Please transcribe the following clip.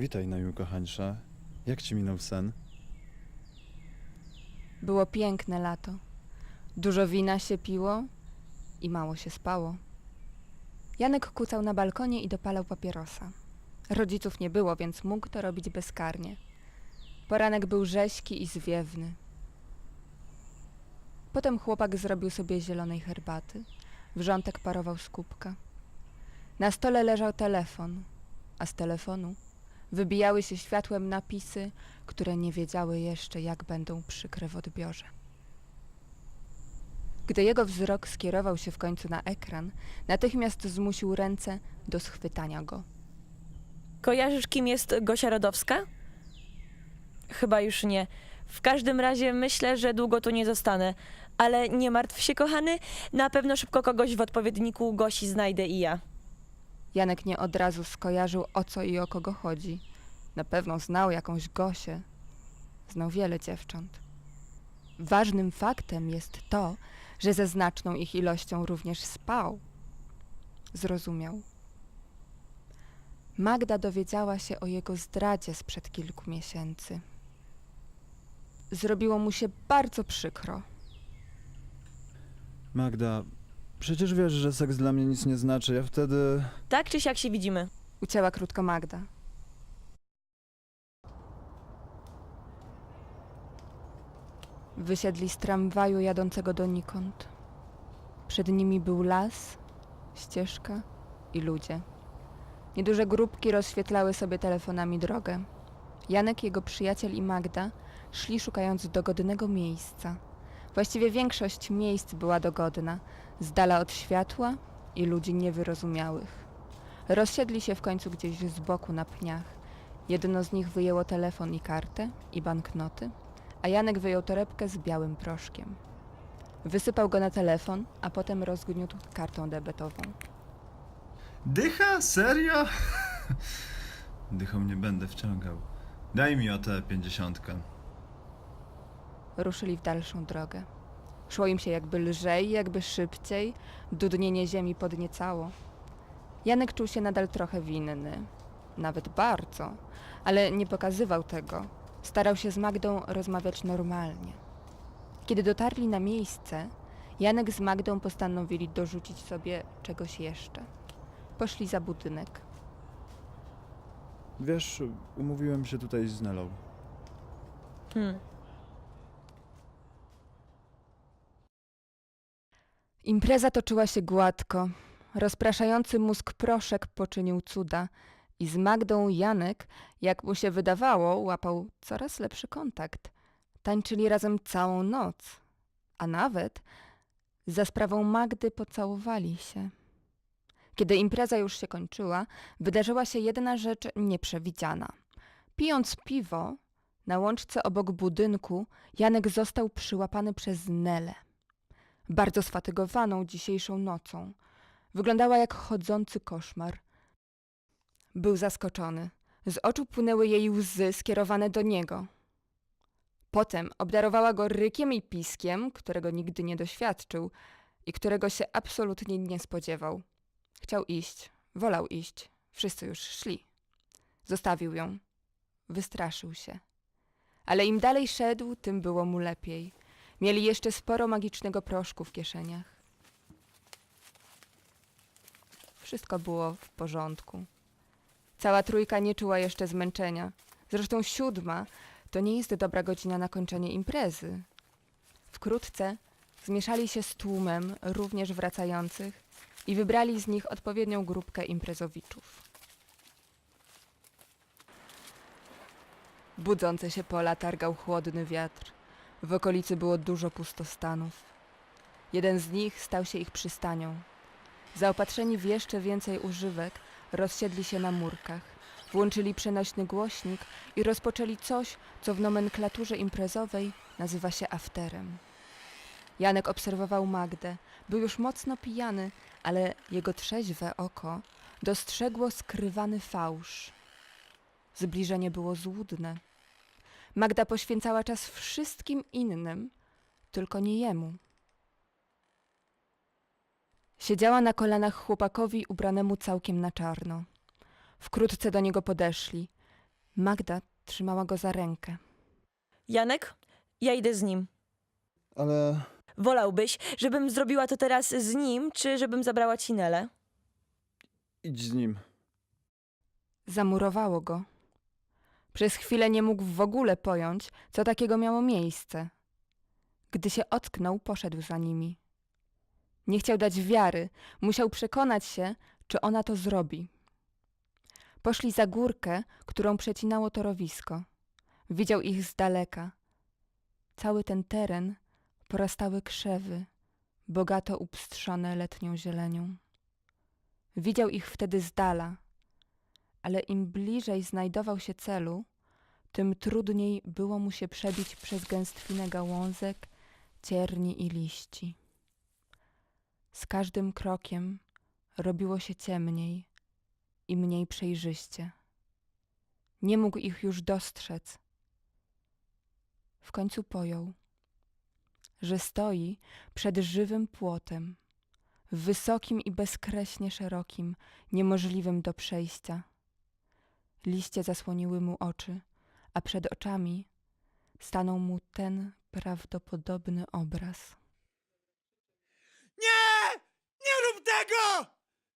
Witaj, najukochańsza. Jak ci minął sen? Było piękne lato. Dużo wina się piło i mało się spało. Janek kucał na balkonie i dopalał papierosa. Rodziców nie było, więc mógł to robić bezkarnie. Poranek był rześki i zwiewny. Potem chłopak zrobił sobie zielonej herbaty. Wrzątek parował z kubka. Na stole leżał telefon, a z telefonu wybijały się światłem napisy, które nie wiedziały jeszcze, jak będą przykre w odbiorze. Gdy jego wzrok skierował się w końcu na ekran, natychmiast zmusił ręce do schwytania go. Kojarzysz, kim jest Gosia Rodowska? Chyba już nie. W każdym razie myślę, że długo tu nie zostanę. Ale nie martw się, kochany. Na pewno szybko kogoś w odpowiedniku Gosi znajdę i ja. Janek nie od razu skojarzył, o co i o kogo chodzi. Na pewno znał jakąś Gosię. Znał wiele dziewcząt. Ważnym faktem jest to, że ze znaczną ich ilością również spał. Zrozumiał. Magda dowiedziała się o jego zdradzie sprzed kilku miesięcy. Zrobiło mu się bardzo przykro. Magda, przecież wiesz, że seks dla mnie nic nie znaczy. Ja wtedy... Tak czy siak się widzimy? Ucięła krótko Magda. Wysiedli z tramwaju jadącego donikąd. Przed nimi był las, ścieżka i ludzie. Nieduże grupki rozświetlały sobie telefonami drogę. Janek, jego przyjaciel i Magda szli szukając dogodnego miejsca. Właściwie większość miejsc była dogodna, z dala od światła i ludzi niewyrozumiałych. Rozsiedli się w końcu gdzieś z boku na pniach. Jedno z nich wyjęło telefon i kartę i banknoty, a Janek wyjął torebkę z białym proszkiem. Wysypał go na telefon, a potem rozgniótł kartą debetową. Dycha? Serio? Dychą nie będę wciągał. Daj mi o tę pięćdziesiątkę. Ruszyli w dalszą drogę. Szło im się jakby lżej, jakby szybciej, dudnienie ziemi podniecało. Janek czuł się nadal trochę winny, nawet bardzo, ale nie pokazywał tego. Starał się z Magdą rozmawiać normalnie. Kiedy dotarli na miejsce, Janek z Magdą postanowili dorzucić sobie czegoś jeszcze. Poszli za budynek. Wiesz, umówiłem się tutaj z Nelą. Hmm. Impreza toczyła się gładko. Rozpraszający mózg proszek poczynił cuda i z Magdą Janek, jak mu się wydawało, łapał coraz lepszy kontakt. Tańczyli razem całą noc, a nawet za sprawą Magdy pocałowali się. Kiedy impreza już się kończyła, wydarzyła się jedna rzecz nieprzewidziana. Pijąc piwo, na łączce obok budynku, Janek został przyłapany przez Nelę bardzo sfatygowaną dzisiejszą nocą. Wyglądała jak chodzący koszmar. Był zaskoczony. Z oczu płynęły jej łzy skierowane do niego. Potem obdarowała go rykiem i piskiem, którego nigdy nie doświadczył i którego się absolutnie nie spodziewał. Chciał iść, wolał iść. Wszyscy już szli. Zostawił ją. Wystraszył się. Ale im dalej szedł, tym było mu lepiej. Mieli jeszcze sporo magicznego proszku w kieszeniach. Wszystko było w porządku. Cała trójka nie czuła jeszcze zmęczenia. Zresztą siódma to nie jest dobra godzina na kończenie imprezy. Wkrótce zmieszali się z tłumem również wracających i wybrali z nich odpowiednią grupkę imprezowiczów. Budzące się pola targał chłodny wiatr. W okolicy było dużo pustostanów. Jeden z nich stał się ich przystanią. Zaopatrzeni w jeszcze więcej używek, rozsiedli się na murkach, włączyli przenośny głośnik i rozpoczęli coś, co w nomenklaturze imprezowej nazywa się afterem. Janek obserwował Magdę. Był już mocno pijany, ale jego trzeźwe oko dostrzegło skrywany fałsz. Zbliżenie było złudne. Magda poświęcała czas wszystkim innym, tylko nie jemu. Siedziała na kolanach chłopakowi ubranemu całkiem na czarno. Wkrótce do niego podeszli. Magda trzymała go za rękę. Janek, ja idę z nim. Ale Wolałbyś, żebym zrobiła to teraz z nim, czy żebym zabrała ci Nelę? idź z nim. Zamurowało go. Przez chwilę nie mógł w ogóle pojąć, co takiego miało miejsce. Gdy się ocknął, poszedł za nimi. Nie chciał dać wiary, musiał przekonać się, czy ona to zrobi. Poszli za górkę, którą przecinało torowisko. Widział ich z daleka. Cały ten teren porastały krzewy, bogato upstrzone letnią zielenią. Widział ich wtedy z dala, ale im bliżej znajdował się celu, tym trudniej było mu się przebić przez gęstwinę gałązek, cierni i liści. Z każdym krokiem robiło się ciemniej i mniej przejrzyście. Nie mógł ich już dostrzec. W końcu pojął, że stoi przed żywym płotem, wysokim i bezkreśnie szerokim, niemożliwym do przejścia. Liście zasłoniły mu oczy, a przed oczami stanął mu ten prawdopodobny obraz.